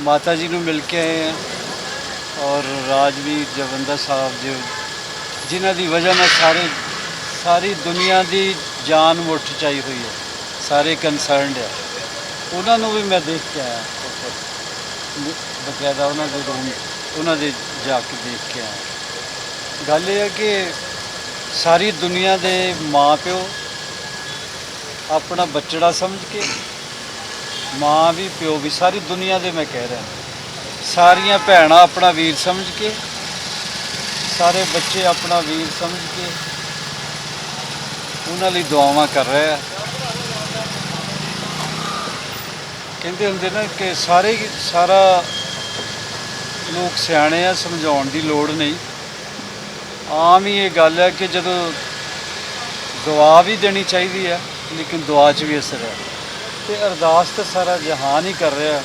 ਮਾਤਾ ਜੀ ਨੂੰ ਮਿਲ ਕੇ ਆਏ ਆ ਔਰ ਰਾਜਵੀਰ ਜਵੰਦਾ ਸਾਹਿਬ ਜੋ, ਜਿਨ੍ਹਾਂ ਦੀ ਵਜ੍ਹਾ ਨਾਲ ਸਾਰੇ, ਸਾਰੀ ਦੁਨੀਆ ਦੀ ਜਾਨ ਮੁੱਠ ਚਾਈ ਹੋਈ ਹੈ, ਸਾਰੇ ਕੰਸਰਨਡ ਆ। ਉਹਨਾਂ ਨੂੰ ਵੀ ਮੈਂ ਦੇਖ ਕੇ ਆਇਆ ਉੱਥੇ ਬਕਾਇਦਾ ਉਹਨਾਂ ਦੇ ਰੂਮ, ਉਹਨਾਂ ਦੇ ਜਾ ਕੇ ਦੇਖ ਕੇ ਆਇਆ। ਗੱਲ ਇਹ ਹੈ ਕਿ ਸਾਰੀ ਦੁਨੀਆ ਦੇ ਮਾਂ ਪਿਓ ਆਪਣਾ ਬੱਚੜਾ ਸਮਝ ਕੇ ਮਾਂ ਵੀ, ਪਿਓ ਵੀ, ਸਾਰੀ ਦੁਨੀਆ ਦੇ ਮੈਂ ਕਹਿ ਰਿਹਾ। ਸਾਰੀਆਂ ਭੈਣਾਂ ਆਪਣਾ ਵੀਰ ਸਮਝ ਕੇ, ਸਾਰੇ ਬੱਚੇ ਆਪਣਾ ਵੀਰ ਸਮਝ ਕੇ ਉਹਨਾਂ ਲਈ ਦੁਆਵਾਂ ਕਰ ਰਹੇ ਆ। ਕਹਿੰਦੇ ਹੁੰਦੇ ਨਾ ਕਿ ਸਾਰੇ ਸਾਰਾ ਲੋਕ ਸਿਆਣੇ ਆ, ਸਮਝਾਉਣ ਦੀ ਲੋੜ ਨਹੀਂ। ਆਮ ਹੀ ਇਹ ਗੱਲ ਹੈ ਕਿ ਜਦੋਂ ਦੁਆ ਵੀ ਦੇਣੀ ਚਾਹੀਦੀ ਹੈ, ਲੇਕਿਨ ਦੁਆ 'ਚ ਵੀ ਅਸਰ ਹੈ। ਤੇ ਅਰਦਾਸ ਤਾਂ ਸਾਰਾ ਜਹਾਨ ਹੀ ਕਰ ਰਿਹਾ।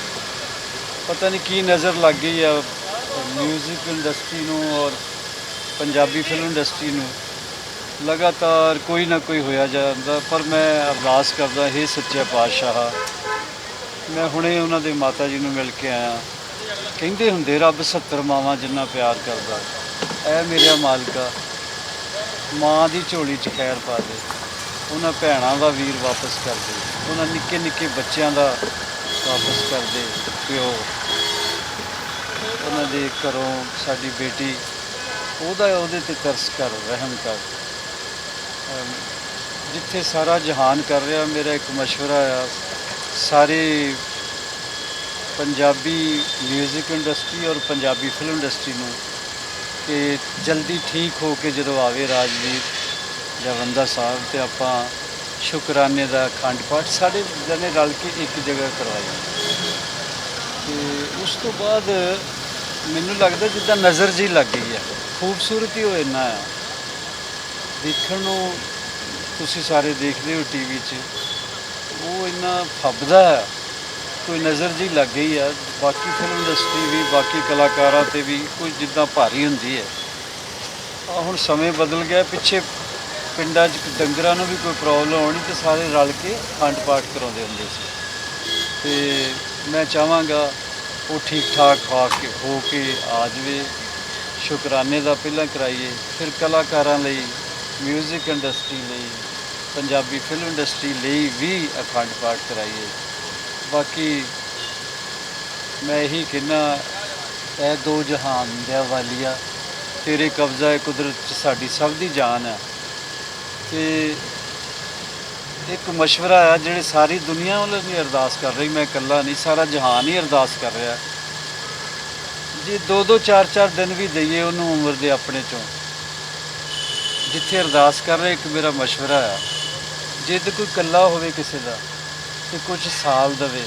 ਪਤਾ ਨਹੀਂ ਕੀ ਨਜ਼ਰ ਲੱਗ ਗਈ ਆ ਮਿਊਜ਼ਿਕ ਇੰਡਸਟਰੀ ਨੂੰ ਔਰ ਪੰਜਾਬੀ ਫਿਲਮ ਇੰਡਸਟਰੀ ਨੂੰ। ਲਗਾਤਾਰ ਕੋਈ ਨਾ ਕੋਈ ਹੋਇਆ ਜਾਂਦਾ, ਪਰ ਮੈਂ ਅਰਦਾਸ ਕਰਦਾ हे ਸੱਚੇ ਪਾਤਸ਼ਾਹ, ਮੈਂ ਹੁਣੇ ਉਹਨਾਂ ਦੇ ਮਾਤਾ ਜੀ ਨੂੰ ਮਿਲ ਕੇ ਆਇਆ। ਕਹਿੰਦੇ ਹੁੰਦੇ, ਰੱਬ 70 ਮਾਵਾਂ ਜਿੰਨਾ ਪਿਆਰ ਕਰਦਾ, ਐ ਮੇਰਾ ਮਾਲਕਾ ਮਾਂ ਦੀ ਝੋਲੀ 'ਚ ਖੈਰ ਪਾ ਦੇ, ਉਹਨਾਂ ਭੈਣਾਂ ਦਾ ਵੀਰ ਵਾਪਸ ਕਰ ਦੇ। ਉਹਨਾਂ ਨਿੱਕੇ ਨਿੱਕੇ ਬੱਚਿਆਂ ਦਾ ਵਾਪਸ ਕਰਦੇ ਪਿਓ। ਉਹਨਾਂ ਦੇ ਘਰੋਂ ਸਾਡੀ ਬੇਟੀ, ਉਹਦਾ ਉਹਦੇ ਤੇ ਤਰਸ ਕਰ, ਰਹਿਮ ਕਰ। ਜਿੱਥੇ ਸਾਰਾ ਜਹਾਨ ਕਰ ਰਿਹਾ, ਮੇਰਾ ਇੱਕ ਮਸ਼ਵਰਾ ਆ। ਸਾਰੇ ਪੰਜਾਬੀ 뮤직 ਇੰਡਸਟਰੀ ਔਰ ਪੰਜਾਬੀ ਫਿਲਮ ਇੰਡਸਟਰੀ ਨੂੰ ਕਿ ਜਲਦੀ ਠੀਕ ਹੋ ਕੇ ਜਦੋਂ ਆਵੇ ਰਾਜਵੀਰ ਜਾਂ ਬੰਦਾ ਸਾਹਿਬ ਤੇ ਆਪਾਂ ਸ਼ੁਕਰਾਨੇ ਦਾ ਅਖੰਡ ਪਾਠ। ਸਾਡੇ ਜਣੇ ਰਲ ਕੇ ਇੱਕ ਜਗ੍ਹਾ ਕਰਵਾਈਏ ਤੇ ਉਸ ਤੋਂ ਬਾਅਦ ਮੈਨੂੰ ਲੱਗਦਾ ਜਿੱਦਾਂ ਨਜ਼ਰ ਜੀ ਲੱਗ ਗਈ ਹੈ ਖੂਬਸੂਰਤੀ ਉਹ ਇੰਨਾ ਆ। ਦੇਖਣ ਨੂੰ ਤੁਸੀਂ ਸਾਰੇ ਦੇਖਦੇ ਹੋ ਟੀਵੀ 'ਚ। ਉਹ ਇੰਨਾ ਫੱਬਦਾ ਹੈ ਕੋਈ ਨਜ਼ਰ ਜੀ ਲੱਗ ਗਈ ਆ। ਬਾਕੀ ਫਿਲਮ ਇੰਡਸਟਰੀ ਵੀ, ਬਾਕੀ ਕਲਾਕਾਰਾਂ ਤੇ ਵੀ ਕੋਈ ਜਿੱਦਾਂ ਭਾਰੀ ਹੁੰਦੀ ਹੈ। ਆ ਹੁਣ ਸਮੇਂ ਬਦਲ ਗਿਆ। ਪਿੱਛੇ ਪਿੰਡਾਂ 'ਚ ਡੰਗਰਾਂ ਨੂੰ ਵੀ ਕੋਈ ਪ੍ਰੋਬਲਮ ਆਉਣੀ ਤੇ ਸਾਰੇ ਰਲ ਕੇ ਖੰਡ ਪਾਠ ਕਰਾਉਂਦੇ ਹੁੰਦੇ ਸੀ। ਤੇ ਮੈਂ ਚਾਹਾਂਗਾ ਉਹ ਠੀਕ ਠਾਕ ਹੋ ਕੇ ਹੋ ਕੇ ਆ ਜਾਵੇ। ਸ਼ੁਕਰਾਨੇ ਦਾ ਪਹਿਲਾਂ ਕਰਾਈਏ। ਫਿਰ ਕਲਾਕਾਰਾਂ ਲਈ 뮤직 ਇੰਡਸਟਰੀ ਲਈ, ਪੰਜਾਬੀ ਫਿਲਮ ਇੰਡਸਟਰੀ ਲਈ ਵੀ ਅਖੰਡ ਪਾਠ ਕਰਾਈਏ। ਬਾਕੀ ਮੈਂ ਇਹੀ ਕਹਿਣਾ, ਇਹ ਦੋ ਜਹਾਨ ਦੇ ਵਾਲੀਆ ਤੇਰੇ ਕਬਜ਼ਾ ਹੈ ਕੁਦਰਤ ਚ ਸਾਡੀ ਸਭ ਦੀ ਜਾਨ ਹੈ। ਤੇ ਇੱਕ ਮਸ਼ਵਰਾ ਆ ਜਿਹੜੇ ਸਾਰੀ ਦੁਨੀਆ ਵੱਲੋਂ ਵੀ ਅਰਦਾਸ ਕਰ ਰਹੀ, ਮੈਂ ਇਕੱਲਾ ਨਹੀਂ, ਸਾਰਾ ਜਹਾਨ ਹੀ ਅਰਦਾਸ ਕਰ ਰਿਹਾ। ਜੇ ਦੋ ਦੋ, ਚਾਰ ਚਾਰ ਦਿਨ ਵੀ ਦਈਏ, ਉਹਨੂੰ ਉਮਰ ਦੇ ਆਪਣੇ ਚੋਂ। ਜਿੱਥੇ ਅਰਦਾਸ ਕਰ ਰਹੇ, ਇੱਕ ਮੇਰਾ ਮਸ਼ਵਰਾ ਆ। ਜੇ ਤੇ ਕੋਈ ਇਕੱਲਾ ਹੋਵੇ ਕਿਸੇ ਦਾ, ਤੇ ਕੁਝ ਸਾਲ ਦਵੇ।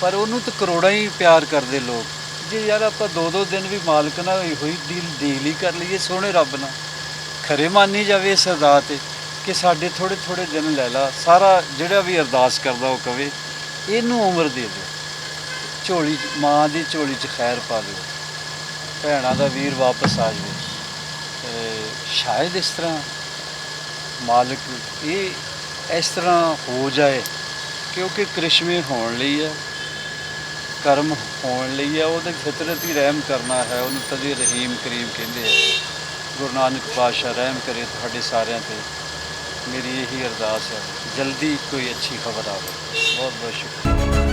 ਪਰ ਉਹਨੂੰ ਤਾਂ ਕਰੋੜਾਂ ਹੀ ਪਿਆਰ ਕਰਦੇ ਲੋਕ। ਜੇ ਯਾਰ ਆਪਾਂ ਦੋ ਦੋ ਦਿਨ ਵੀ ਮਾਲਕ ਨਾਲ ਹੋਈ ਹੋਈ ਡੀਲ ਡੀਲ ਹੀ ਕਰ ਲਈਏ, ਸੋਹਣੇ ਰੱਬ ਨਾਲ। ਖਰੇ ਮੰਨੀ ਜਾਵੇ ਇਸ ਅਦਾ ਤੇ। ਕਿ ਸਾਡੇ ਥੋੜੇ ਥੋੜੇ ਦਿਨ ਲੈ ਲਾ, ਸਾਰਾ ਜਿਹੜਾ ਵੀ ਅਰਦਾਸ ਕਰਦਾ ਉਹ ਕਵੇ, ਇਹਨੂੰ ਉਮਰ ਦੇ ਦਿਓ। ਝੋਲੀ 'ਚ- ਮਾਂ ਦੀ ਝੋਲੀ 'ਚ ਖੈਰ ਪਾ ਦਿਓ। ਭੈਣਾਂ ਦਾ ਵੀਰ ਵਾਪਸ ਆ ਜਾਵੇ। ਤੇ ਸ਼ਾਇਦ ਇਸ ਤਰ੍ਹਾਂ ਮਾਲਕ ਇਹ ਇਸ ਤਰ੍ਹਾਂ ਹੋ ਜਾਏ, ਕਿਉਂਕਿ ਕ੍ਰਿਸ਼ਮੇ ਹੋਣ ਲਈ ਹੈ, ਕਰਮ ਹੋਣ ਲਈ ਹੈ, ਉਹਦੇ ਫਿਤਰਤ ਹੀ ਰਹਿਮ ਕਰਨਾ ਹੈ, ਉਹਨੂੰ ਤਦੇ ਰਹੀਮ ਕਰੀਮ ਕਹਿੰਦੇ ਆ। ਗੁਰੂ ਨਾਨਕ ਪਾਤਸ਼ਾਹ ਰਹਿਮ ਕਰੇ ਤੁਹਾਡੇ ਸਾਰਿਆਂ ਤੇ। ਮੇਰੀ ਇਹੀ ਅਰਦਾਸ ਹੈ ਜਲਦੀ ਕੋਈ ਅੱਛੀ ਖਬਰ ਆਵੇ। ਬਹੁਤ ਬਹੁਤ ਸ਼ੁਕਰੀਆ।